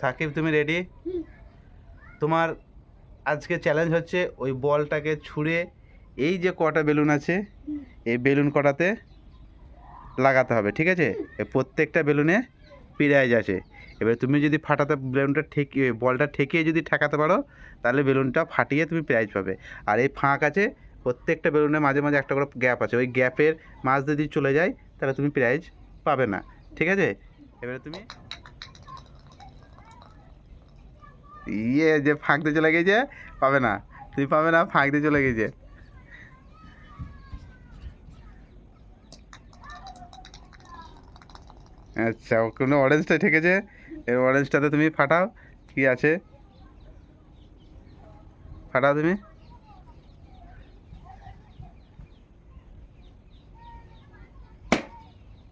সাকিব, তুমি রেডি তোমার আজকে চ্যালেঞ্জ হচ্ছে ওই বলটাকে ছুঁড়ে এই যে কটা বেলুন আছে, এই বেলুন কটাতে লাগাতে হবে, ঠিক আছে? প্রত্যেকটা বেলুনে প্রাইজ আছে। এবার তুমি যদি ফাটাতে, বেলুনটা ঠেকিয়ে বলটা ঠেকিয়ে যদি ঠেকাতে পারো, তাহলে বেলুনটা ফাটিয়ে তুমি প্রাইজ পাবে। আর এই ফাঁক আছে, প্রত্যেকটা বেলুনের মাঝে মাঝে একটা করে গ্যাপ আছে। ওই গ্যাপের মাঝ যদি চলে যায়, তাহলে তুমি প্রাইজ পাবে না, ঠিক আছে? এবারে তুমি ইয়ে যে ফাঁক দিয়ে চলে গেছে পাবে না। তুমি পাবে না ফাঁক দিয়ে চলে গেছে। আচ্ছা কোনো অরেঞ্জটা ঠেকেছে? এই অরেঞ্জটাতে তুমি ফাটাও কি আছে? ফাটাও তুমি।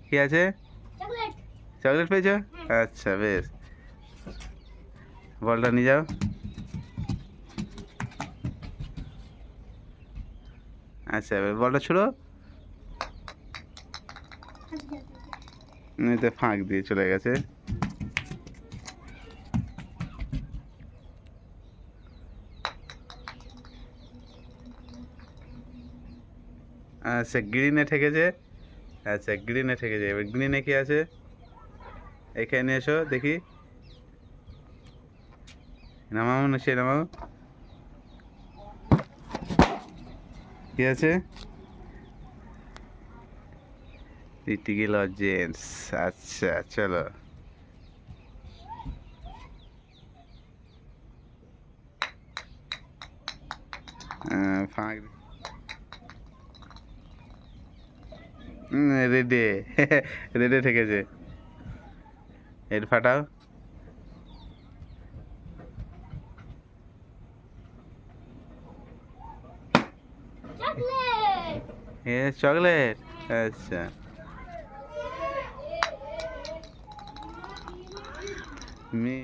কি আছে? চকলেট পেয়েছ? আচ্ছা বেশ। বলটা নিয়ে যাও। আচ্ছা এবার বলটা ছুড়ো। এতে ফাঁক দিয়ে চলে গেছে। আচ্ছা গ্রিনে ঠেকেছে। আচ্ছা গ্রিনে ঠেকেছে। এবার গ্রিনে কি আছে? এখানে এসো, দেখি। নামাও না, সে নামাও। কি আছে? লিটিগি লজেন্স আচ্ছা চলো। ফাঁক। রেডে। রেডে ঠেকেছে। এর ফাটাও চকলেট এ চকলেট। আচ্ছা। মি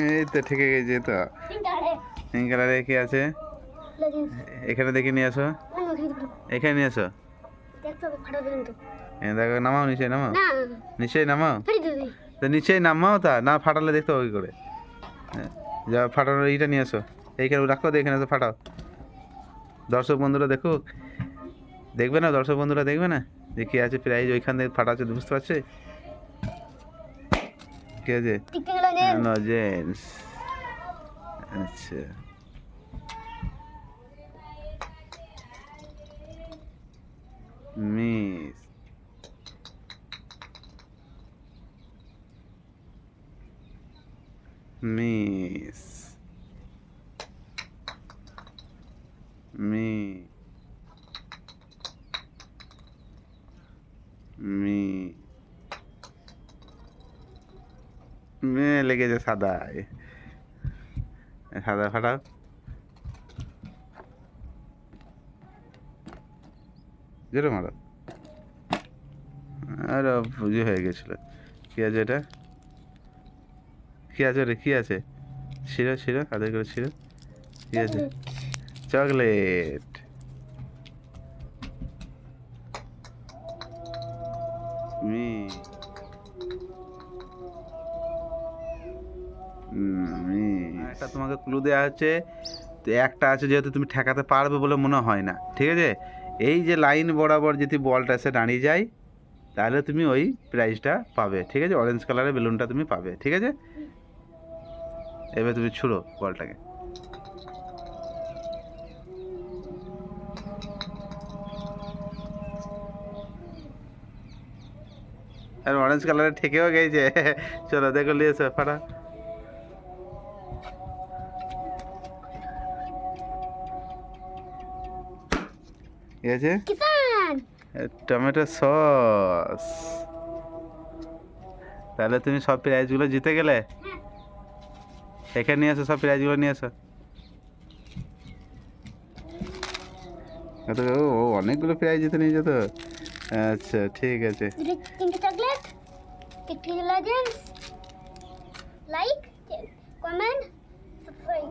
এই তো ঠেকে গেছে তো। পিঙ্ক কালারে কি আছে? এখানে দেখে নিয়ে আসো। এখানে নিয়ে আসো। তো দেখো নামাও নিচে নামাও। নিচে নামাও। তো নিচেই নামাও তা না ফাটালে দেখতে হবে কি করে। যা ফাটানোর এইটা নিয়ে এসো এইখানে রাখো তো এখানে এসে ফাটাও। দর্শক বন্ধুরা দেখুক দেখবে না? দর্শক বন্ধুরা দেখবে না? যে কী আছে প্রাইজ? ওইখান থেকে ফাটাচ্ছে বুঝতে পারছে? কি আছে? লজেন্স আচ্ছা। মিস। মিস। মি মি মে লেগেছে সাদা এ সাদা ফাটাও জোরে মারো আরে পুজো হয়ে গেছিল কি আছে এটা কি আছে রে কি আছে ছিল ছিল আদার করে ছিল কি আছে চকলেট মি একটা তোমাকে ক্লু দেওয়া হচ্ছে তো একটা আছে যেহেতু তুমি ঠেকাতে পারবে বলে মনে হয় না, ঠিক আছে? এই যে লাইন বরাবর যদি বলটা এসে দাঁড়িয়ে যায়, তাহলে তুমি ওই প্রাইজটা পাবে, ঠিক আছে? অরেঞ্জ কালারের বেলুনটা তুমি পাবে, ঠিক আছে? এবার তুমি ছুড়ো বলটাকে আর অরেঞ্জ কালারের ঠেকেও গেছে। চলো দেখো লিয়েছে ফাটা। ঠিক আছে? Tomato sauce. তাহলে তুমি সব প্রাইজগুলো জিতে গেলে? এখানে নিয়ে এসো সব প্রাইজগুলো নিয়ে এসো। ও অনেকগুলো প্রাইজ জিতে নিয়ে যেত আচ্ছা ঠিক আছে। দুটো তিনটে চকলেট টিকটিক লজেন্স লাইক কমেন্ট সাবস্ক্রাইব